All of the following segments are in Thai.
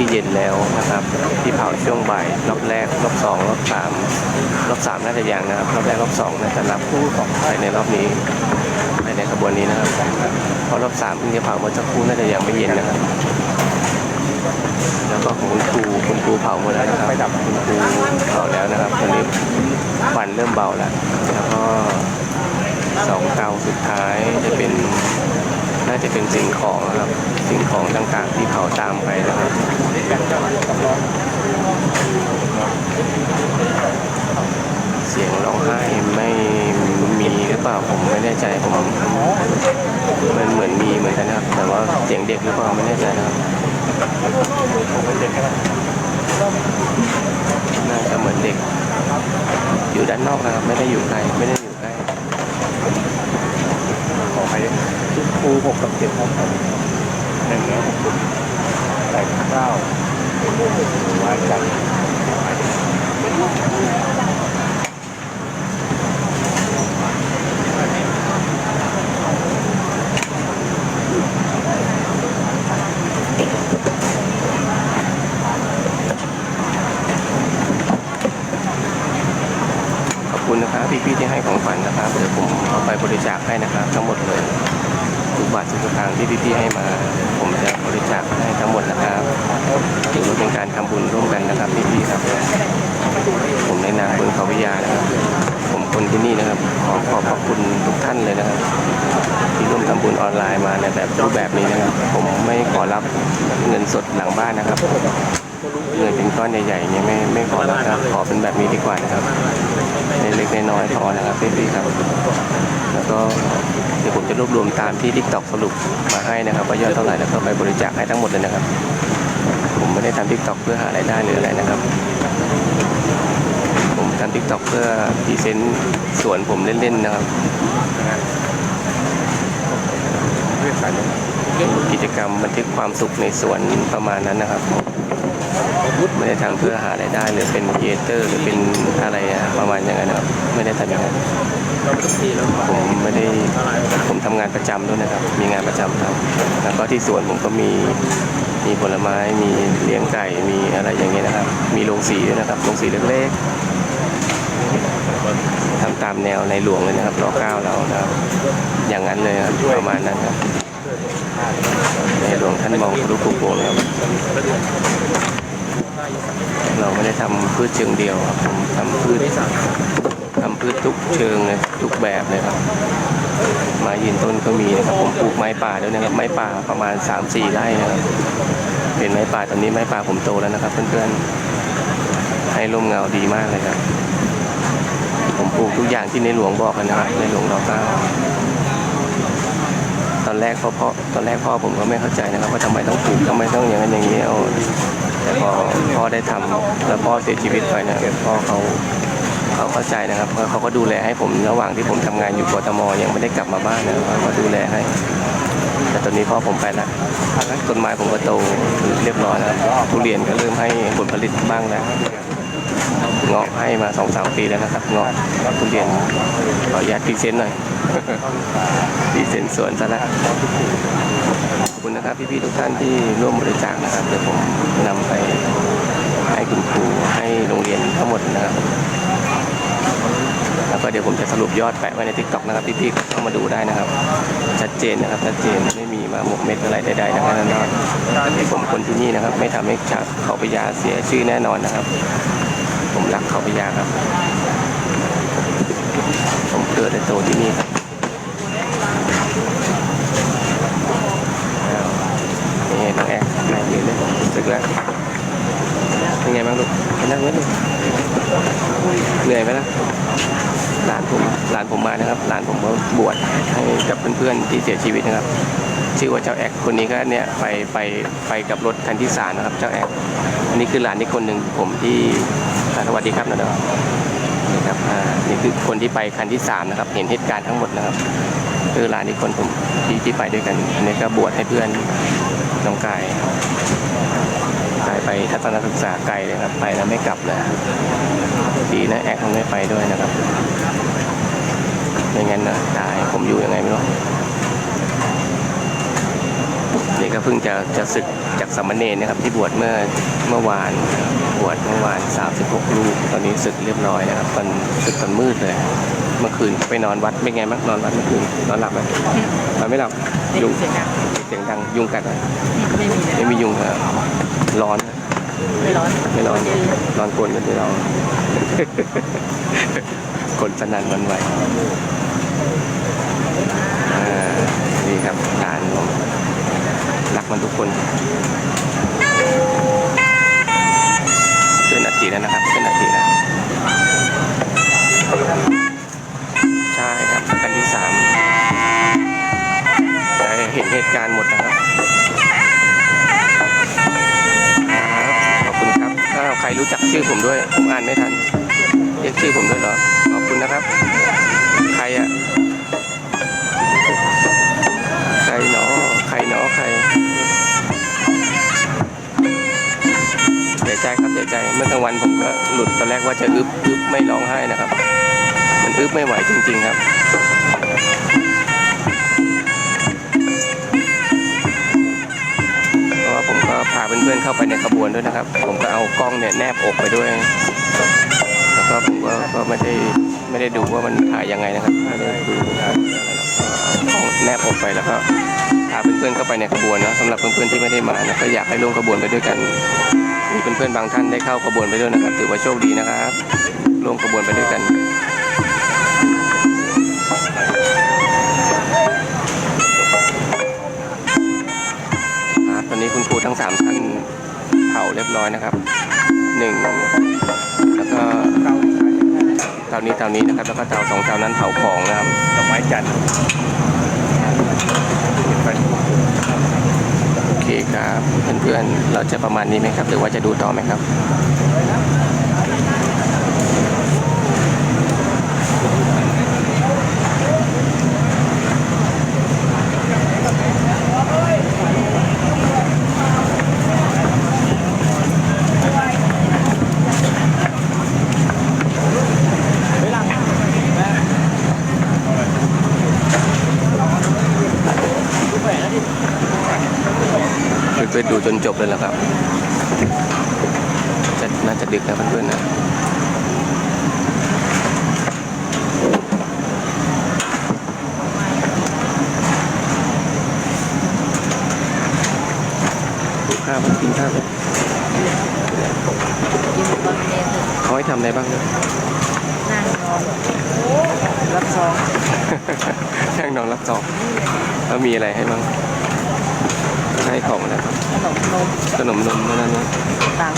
ที่เย็นแล้วนะครับ ที่เผาช่วงบ่ายรอบแรกรอบสองรอบสามรอบสามน่าจะยังนะครับรอบแรกรอบสองน่าจะรับผู้ของภายในรอบนี้ภายในขบวนนี้นะครับเพราะรอบสามเพิ่งจะเผาเมื่อสักครู่น่าจะยังไม่เย็นนะครับ แล้วก็ของคุณครูคุณครูเผาหมดแล้วนะครับคุณครูเผาแล้วนะครับตอนนี้ควันเริ่มเบาแล้วแล้วก็สองเตาสุดท้ายจะเป็น น่าจะเป็นสิ่งของนะครับ สิ่งของต่างๆที่เผาตามไปนะครับเสียงร้องไห้ไม่มีหรือเปล่าผมไม่แน่ใจผมมันเหมือนมีเหมือนกันนะครับ แต่ว่าเสียงเด็กหรือเปล่าไม่แน่ใจนะครับน่าจะเหมือนเด็ก อยู่ด้านนอกนะครับ ไม่ได้อยู่ใกลไม่ได้อยู่ใกล้ ขอไป ครูหกกับเจ็ดครันหนึ่งแล้วผมแต่ข้าวไว้จันขอบคุณนะครับพี่ๆที่ให้ของขวัญนะครับเดี๋ยวผมเอาไปบริจาคให้นะครับ ทั้งหมดเลยทุกบาททุกสตางค์ที่พี่ๆให้มา ผมจะบริจาคให้ทั้งหมดนะครับถือว่าเป็นการทำบุญร่วมกันนะครับพี่ๆครับ ผมในนามบุญเขาวิทยานะครับ ผมคนที่นี่นะครับ ขอขอบพระคุณทุกท่านเลยนะครับ ที่ร่วมทำบุญออนไลน์มาในแบบ รูปแบบนี้นะครับ ผมไม่ขอรับเงินสดหลังบ้านนะครับ เงินเป็นก้อนใหญ่ๆเนี่ยไม่ไม่ขอรับครับขอเป็นแบบนี้ดีกว่านะครับเล็กๆน้อยๆพอนะครับพี่ๆครับ แล้วก็เดี๋ยวผมจะรวบรวมตามที่ทิกตอกสรุปมาให้นะครับว่ายอดเท่าไหร่แล้วก็ไปบริจาคให้ทั้งหมดเลยนะครับ ผมไม่ได้ทำทิกตอกเพื่อหารายได้หรืออะไรนะครับผมทำทิกตอกเพื่อพรีเซนต์สวนผมเล่นๆนะครับ กสายลมกิจกรรมบันทึกความสุขในสวนประมาณนั้นนะครับไม่ได้ทำเพื่อหารายได้หรือเป็นเอเตอร์ หรือเป็นอะไรประมาณอย่างนั้นนะครับไม่ได้ทำอย่างนั้นผมไม่ได้ผมทำงานประจำด้วยนะครับ มีงานประจำทำแล้วก็ที่สวนผมก็มีมีผลไม้มีเลี้ยงไก่มีอะไรอย่างเงี้ยนะครับ มีโรงสีด้วยนะครับโรงสีเล็กๆทำตามแนวในหลวงเลยนะครับรอเก้าเรานะครับอย่างนั้นเลยครับประมาณนั้นครับ ในหลวงท่านมองทะลุปุโปงเลยครับเราไม่ได้ทำพืชเชิงเดียวครับผมทำพืชทำพืชทุกเชิงเลยทุกแบบเลยครับไม้ยืนต้นก็มีนะครับผมปลูกไม้ป่าด้วยนะครับ ไม้ป่าประมาณ 3-4ไร่นะครับเป็นไม้ป่าตอนนี้ไม้ป่าผมโตแล้วนะครับ เพื่อนๆให้ร่มเงาดีมากเลยครับ ผมปลูกทุกอย่างที่ในหลวงบอกนะครับในหลวงรอเก้า อนแรกเพ่อพ่อตอนแรกพ่อผมก็ไม่เข้าใจนะครับว่าทำไมต้องปลูกทำไมต้องอย่างนั้นอย่างนี้เอาแต่พอพ่อได้ทำแล้วพ่อเสียชีวิตไปนี่ยพ่อเขาเขาเข้าใจนะครับเพราะเขาก็ดูแลให้ผมระหว่างที่ผมทำงานอยู่กทมยังไม่ได้กลับมาบ้านนะครับเขาก็ดูแลให้แต่ตอนนี้พ่อผมไปแล้วต้นไม้ผมก็โตเรียบร้อยแล้วทุเรียนก็เริ่มให้ผลผลิตบ้างแล้ว เงาะให้มาสองสามปีแล้วนะครับเงาะทุเรียนขออนุญาตพรีเซนต์หน่อยพรีเซนต์สวนซะแล้วขอบคุณนะครับพี่ๆทุกท่านที่ร่วมบริจาคนะครับเดี๋ยวผมนำไปให้คุณครูให้โรงเรียนทั้งหมดนะครับแล้วก็เดี๋ยวผมจะสรุปยอดแปะไว้ในทิกตอกนะครับพี่ๆเข้ามาดูได้นะครับ ชัดเจนนะครับชัดเจนไม่มีมาหมกเม็ดอะไรใดๆนะครับนั่นอนผมคนที่นี่นะครับ ไม่ทำให้ชาวเขาพยาเสียชื่อแน่นอนนะครับ ผมรักเขาพยาครับ ผมเกิดและโตที่นี่ครับนี่ไงน้องแอกนายยืนเลยสึกแล้วเป็นไงบ้างลูกไปนั่งไว้ลูกเหนื่อยไหมล่ะหลานผมหลานผมมานะครับหลานผมก็บวชให้กับเพื่อนๆที่เสียชีวิตนะครับชื่อว่าเจ้าแอกคนนี้ก็เนี่ยไปไปไปกับรถคันที่สามนะครับ เจ้าแอกอันนี้คือหลานอีกคนหนึ่งผมที่ สวัสดีครับนะเดอนี่ครับอ่านี่คือคนที่ไปคันที่สามนะครับ เห็นเหตุการณ์ทั้งหมดนะครับ คือหลานอีกคนผมที่ที่ไปด้วยกันอันนี้ก็บวชให้เพื่อนน้องกายกายไปทัศนศึกษาไกลเลยครับ ไปแล้วไม่กลับเลยดีนะแอกมันไม่ไปด้วยนะครับไม่งั้นนะตายผมอยู่ยังไงไม่รู้ เพิ่งจะจะศึกจากสามเณรนะครับ ที่บวชเมื่อเมื่อวานนะครับบวชเมื่อวาน 36ลูกตอนนี้ศึกเรียบร้อยนะครับตอนศึกตอนมืดเลย เมื่อคืนไปนอนวัดเป็นไงบ้างนอนวัดเมื่อคืนนอนหลับไหมนอนไม่หลับได้ยุยิงนเสียงดังเสียงดังยุงกัดไหมไม่มีเลยไม่มียุงครับร้อนไม่ร้อนไม่ร้อนเย็นเลยนอนกลนกันที่เรากลสนั่นหวันไหว อ่านไม่ทันเรียกชื่อผมด้วยเหรอขอบคุณนะครับ ใครอะใครหนอใครหนอใครเสียใจครับเสียใจเมื่อกลางวันผมก็หลุดตอนแรกว่าจะอึบอึบไม่ร้องไห้นะครับ มันอึบไม่ไหวจริง ๆ ครับ ผมก็พาเพื่อนๆเข้าไปในขบวนด้วยนะครับ ผมก็เอากล้องเนี่ยแนบอกไปด้วย แล้วก็ผมก็ก็ไม่ได้ไม่ได้ดูว่ามันถ่ายยังไงนะครับไม่ได้ดูนะครับเอากล้องแนบอกไปแล้วก็พาเพื่อนๆเข้าไปในขบวนนะสำหรับเพื่อนๆที่ไม่ได้มานะก็อยากให้ร่วมขบวนไปด้วยกันมีเพื่อนๆบางท่านได้เข้าขบวนไปด้วยนะครับถือว่าโชคดีนะครับร่วมขบวนไปด้วยกัน เผาเรียบร้อยนะครับหนึ่งแล้วก็เก้าเตานี้เตานี้นะครับ แล้วก็เตาสองเตานั้นเผาของนะครับดอกไม้จันทร์เป็นไปโอเคครับเพื่อนๆเราจะประมาณนี้ไหมครับ หรือว่าจะดูต่อไหมครับ เพื่อนๆดูจนจบเลยแล้วครับจะน่าจะ ดึกนะเพื่อนๆนะกินข้าวไหมกินข้าวไหมกินตอนเย็นเขาให้ทำอะไรบ้างนะนั่งนอนรับซองช่างนอนรับจอบแล้วมีอะไรให้บ้าง ให้ของนะขนมนมขนมนมนั่นนะตัง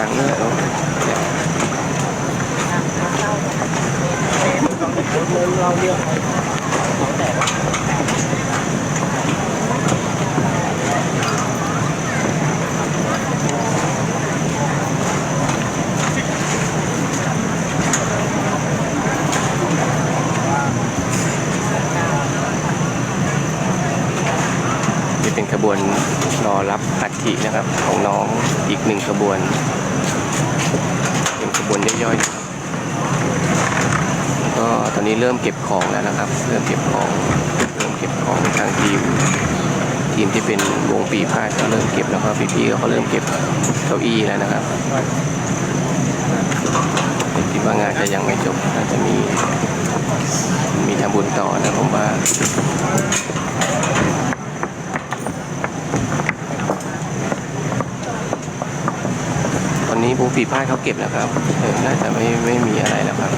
ตังค์ด้วยเนาะเนี่ยตังค์ข้าะเราเรียกเขาแต่ ขบวนรอรับอัฐินะครับ ของน้องอีกหนึ่งขบวน เป็นขบวนย่อยๆก็ตอนนี้เริ่มเก็บของแล้วนะครับ เริ่มเก็บของเริ่มเก็บของทางทีมทีมที่เป็นวงปีพาดก็เริ่มเก็บแล้วก็พี่ๆเขาเริ่มเก็บเก้าอี้แล้วนะครับคิดว่างานจะยังไม่จบน่าจะมีมีทำบุญต่อนะผมว่า ตอน นี้านเขาเก็บแล้วครับเออน่าจะไม่ไม่มีอะไรแล้วครับ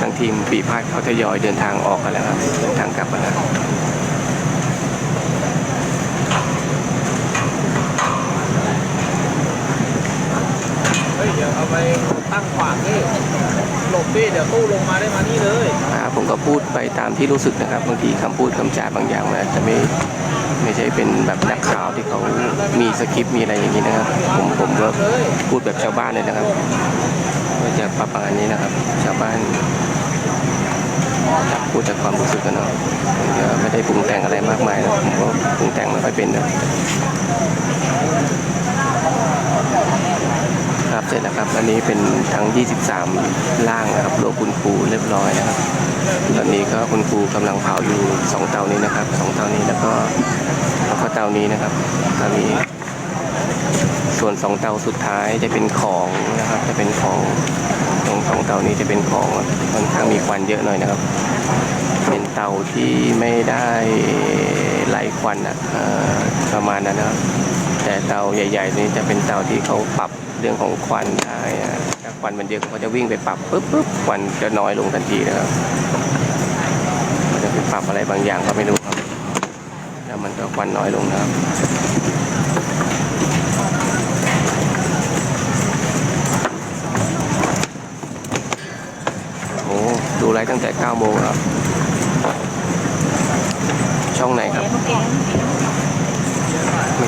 ทางทีมปีพาดเขาทยอยเดินทางออกกันแล้วครับเดินทางกลับกันแล้ว เฮ้ยเดี๋ยวเอาไปตั้งขวางนี่หลบดิเดี๋ยวตู้ลงมาได้มานี่เลย อ่าผมก็ พูดไปตามที่รู้สึกนะครับ บางทีคำพูดคำจาบางอย่างมันอาจจะไม่ไม่ใช่เป็นแบบนักข่าวที่เขามีสคริปต์มีอะไรอย่างนี้นะครับ ผมผมก็พูดแบบชาวบ้านเลยนะครับก็จะประมาณนี้นะครับ ชาวบ้านพูดจากความรู้สึกกันเนาะผมจะไม่ได้ปรุงแต่งอะไรมากมายนะผมก็ปรุงแต่งไม่ค่อยเป็นนะครับ เสร็จแล้วครับ อันนี้เป็นทั้ง 23 ล่างนะครับรวมคุณครูเรียบร้อยนะครับ ตอนนี้ก็คุณครูกำลังเผาอยู่ 2 เตานี้นะครับ 2 เตานี้แล้วก็แล้วก็เตานี้นะครับเตานี้ ส่วน 2 เตาสุดท้ายจะเป็นของนะครับ จะเป็นของตรงสองเตานี้จะเป็นของค่อนข้างมีควันเยอะหน่อยนะครับ เป็นเตาที่ไม่ได้ไหลควันอะประมาณนั้นนะครับ แต่เตาใหญ่ๆนี้จะเป็นเตาที่เขาปรับเรื่องของควันได้ถ้าควันมันเยอะเขาจะวิ่งไปปรับปุ๊บปุ๊บควันจะน้อยลงทันทีนะครับมันจะเป็นปรับอะไรบางอย่างก็ไม่รู้ครับ แล้วมันก็ควันน้อยลงนะครับโอ้ดูไลฟ์ตั้งแต่9โมงแล้วช่องไหนครับ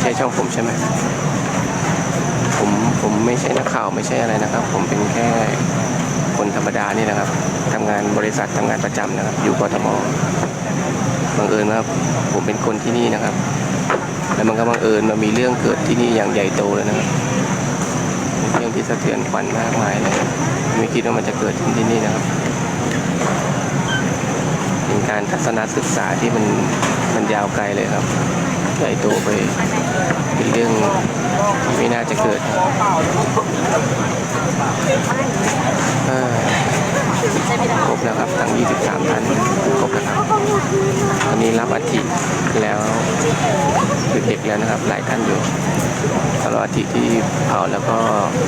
ใช่ช่องผมใช่ไหมผมผมไม่ใช่นักข่าวไม่ใช่อะไรนะครับ ผมเป็นแค่คนธรรมดานี่นะครับทำงานบริษัททำงานประจำนะครับ อยู่กทมบังเอิญว่าผมเป็นคนที่นี่นะครับ แล้วมันก็บังเอิญมามีเรื่องเกิดที่นี่อย่างใหญ่โตเลยนะครับเป็นเรื่องที่สะเทือนขวัญมากมายเลยไม่คิดว่ามันจะเกิดขึ้นที่นี่นะครับเป็นการทัศนศึกษาที่มันมันยาวไกลเลยครับ ใหญ่โตไปเป็นเรื่องที่ไม่น่าจะเกิดเอ่อครบแล้วครับทั้ง 23ท่านครบแล้วครับตอนนี้รับอัฐิแล้วเด็กๆแล้วนะครับ หลายท่านอยู่สำหรับอัฐิที่เผาแล้วก็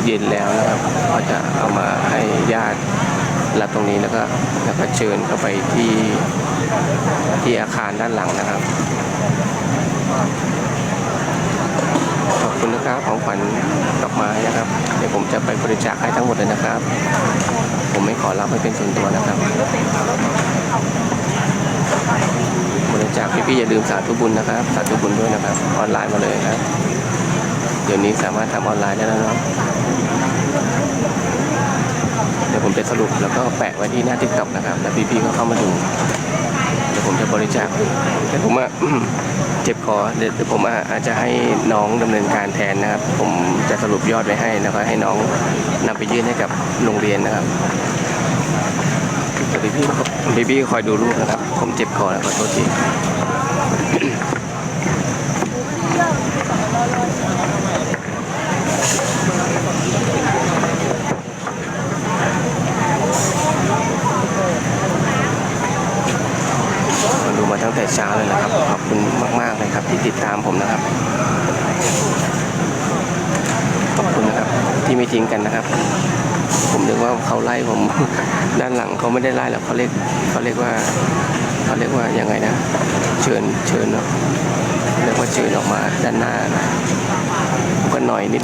เย็นแล้วนะครับ ก็จะเอามาให้ญาติรับตรงนี้แล้วก็แล้วก็เชิญเข้าไปที่ที่อาคารด้านหลังนะครับ ขอบคุณนะครับของขวัญดอกไม้นะครับ เดี๋ยวผมจะไปบริจาคให้ทั้งหมดเลยนะครับ ผมไม่ขอรับให้เป็นส่วนตัวนะครับ บริจาคพี่ๆอย่าลืมสาธุบุญนะครับ สาธุบุญด้วยนะครับ ออนไลน์มาเลยครับ เดี๋ยวนี้สามารถทำออนไลน์ได้แล้วเนาะเดี๋ยวผมจะสรุปแล้วก็แปะไว้ที่หน้าติ๊กต็อกนะครับ แล้วพี่ๆก็เข้ามาดู ผมจะบริจาคแต่ผมอะเจ็บคอเดี๋ยวผมอะอาจจะให้น้องดำเนินการแทนนะครับ ผมจะสรุปยอดไว้ให้แล้วก็ให้น้องนำไปยื่นให้กับโรงเรียนนะครับพี่พี่พี่พี่คอยดูรูปนะครับ ผมเจ็บคอแล้วขอโทษที มาดูมาตั้ง แต่เช้าเลยนะครับ ขอบคุณมาก ๆ เลยครับ ที่ติดตามผมนะครับ ขอบคุณนะครับที่ไม่ทิ้งกันนะครับ ผมนึกว่าเขาไล่ผม ด้านหลังเขาไม่ได้ไล่หรอกเขาเรียกเขาเรียกว่าเขาเรียกว่ายังไงนะ เชิญเชิญเนาะเรียกว่าเชิญออกมาด้านหน้านะก็หน่อยนิด